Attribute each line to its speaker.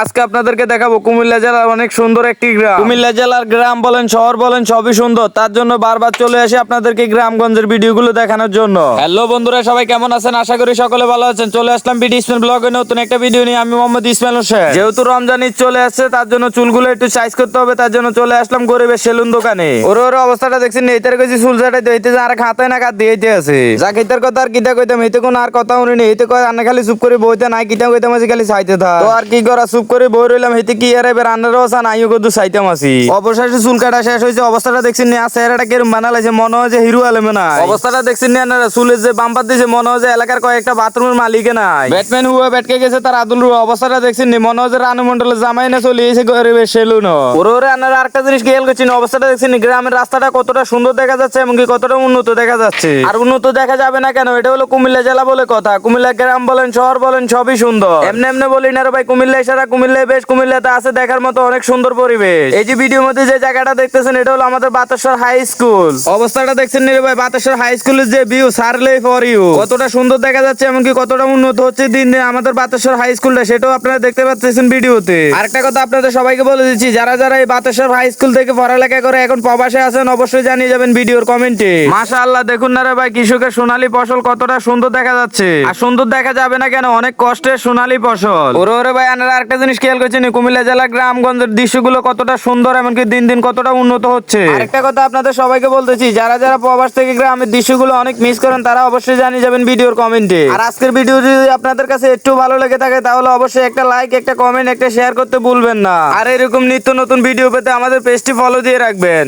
Speaker 1: আজকে আপনাদেরকে দেখাবো কুমিল্লা জেলার অনেক সুন্দর একটি গ্রাম। কুমিল্লা জেলার গ্রাম বলেন শহর বলেন সবই সুন্দর। তার জন্য বারবার চলে আসি আপনাদেরকে গ্রামগঞ্জের ভিডিওগুলো দেখানোর জন্য। হ্যালো বন্ধুরা সবাই কেমন আছেন? আশা করি সকলে ভালো আছেন। চলে আসলাম বিডি ইসমাইল ব্লগে। নতুন একটা ভিডিও নিয়ে আমি মোহাম্মদ ইসমাইল হোসেন। যেহেতু রমজান ঈদ চলে আসছে তার জন্য চুলগুলো একটু সাইজ করতে হবে তার জন্য চলে আসলাম গরিবের সেলুন দোকানে। ওর ওর অবস্থাটা দেখছেন এইটার কাছে চুল চাটাইতে হইতে যে আর খাতায় না কাট দিয়েতে আছে। যা কিতার কথা আর কিতা কইতাম এইতে কোন আর কথা উনি নেই এইতে কয় আন্না খালি চুপ করে বইতে নাই কিতা কইতাম আছে খালি চাইতে থাক। তো আর কি করা চুপ করে বই রইলাম হেতে কি আর এবার আন্নারও আছে নাইও কদু চাইতাম আছি অবশেষে চুল কাটা শেষ হয়েছে অবস্থাটা দেখছেন নি এরাটা কেরম বানালাইছে মনে হয় যে হিরো আলমে নাই। অবস্থাটা দেখছেন নি আনারা চুলের যে বাম্পার দিয়েছে মনে হয় যে এলাকার কয়েকটা বাথরুমের মালিকে নাই। ব্যাটম্যান হুয়া ব্যাটকে গেছে তার আদুল রুয়া অবস্থাটা দেখছেন নি মনে হয় যে রানু মন্ডলের জামাই না চলে এসে গরিবের সেলুন ওরে ওরে আনারা আরেকটা জিনিস খেয়াল করছেন অবস্থাটা দেখছেন নি গ্রামের রাস্তাটা কতটা সুন্দর দেখা যাচ্ছে এমনকি কতটা উন্নত দেখা যাচ্ছে। আর উন্নত দেখা যাবে না কেন এটা হলো কুমিল্লা জেলা বলে কথা কুমিল্লা গ্রাম বলেন শহর বলেন সবই সুন্দর। এমনি এমনি বলি না রে ভাই কুমিল্লা ইসারা কুমিল্লায় বেশ কুমিল্লাতে আছে দেখার মতো অনেক সুন্দর পরিবেশ। এই যে ভিডিওর মধ্যে যে জায়গাটা দেখতেছেন, এটা হলো আমাদের বাতাসর হাই স্কুল অবস্থাটা দেখছেন নি রে ভাই, বাতাসর হাই স্কুলের যে ভিউ সারলে ফর ইউ কতটা সুন্দর দেখা যাচ্ছে, এমনকি কতটা উন্নত হচ্ছে দিন দিন আমাদের বাতাসর হাই স্কুলটা সেটাও আপনারা দেখতে পাচ্ছেন ভিডিওতে আরেকটা কথা আপনাদের সবাইকে বলে দিচ্ছি, যারা যারা এই বাতাসর হাই স্কুল থেকে পড়ালেখা করে এখন প্রবাসে আছেন, অবশ্যই জানিয়ে যাবেন ভিডিওর কমেন্টে মাশা আল্লাহ দেখুন না রে ভাই, কৃষকের সোনালী ফসল কতটা সুন্দর দেখা যাচ্ছে। আর সুন্দর দেখা যাবে না কেন, অনেক কষ্টের সোনালী ফসল। ওরে ওরে ভাই, আনারা আরেকটা জিনিস খেয়াল করছেন কুমিল্লা জেলা গ্রামগঞ্জের দৃশ্যগুলো কতটা সুন্দর, এমনকি দিন দিন কতটা উন্নত হচ্ছে। আরেকটা কথা আপনাদের সবাইকে বলতেছি, যারা যারা প্রবাস থেকে গ্রামের দৃশ্যগুলো অনেক মিস করেন, তারা অবশ্যই জানিয়ে যাবেন ভিডিওর কমেন্টে আর আজকের ভিডিও যদি আপনাদের কাছে একটু ভালো লেগে থাকে, তাহলে অবশ্যই একটা লাইক একটা কমেন্ট একটা শেয়ার করতে ভুলবেন না। আর এরকম নিত্য নতুন ভিডিও পেতে আমাদের পেজটি ফলো দিয়ে রাখবেন।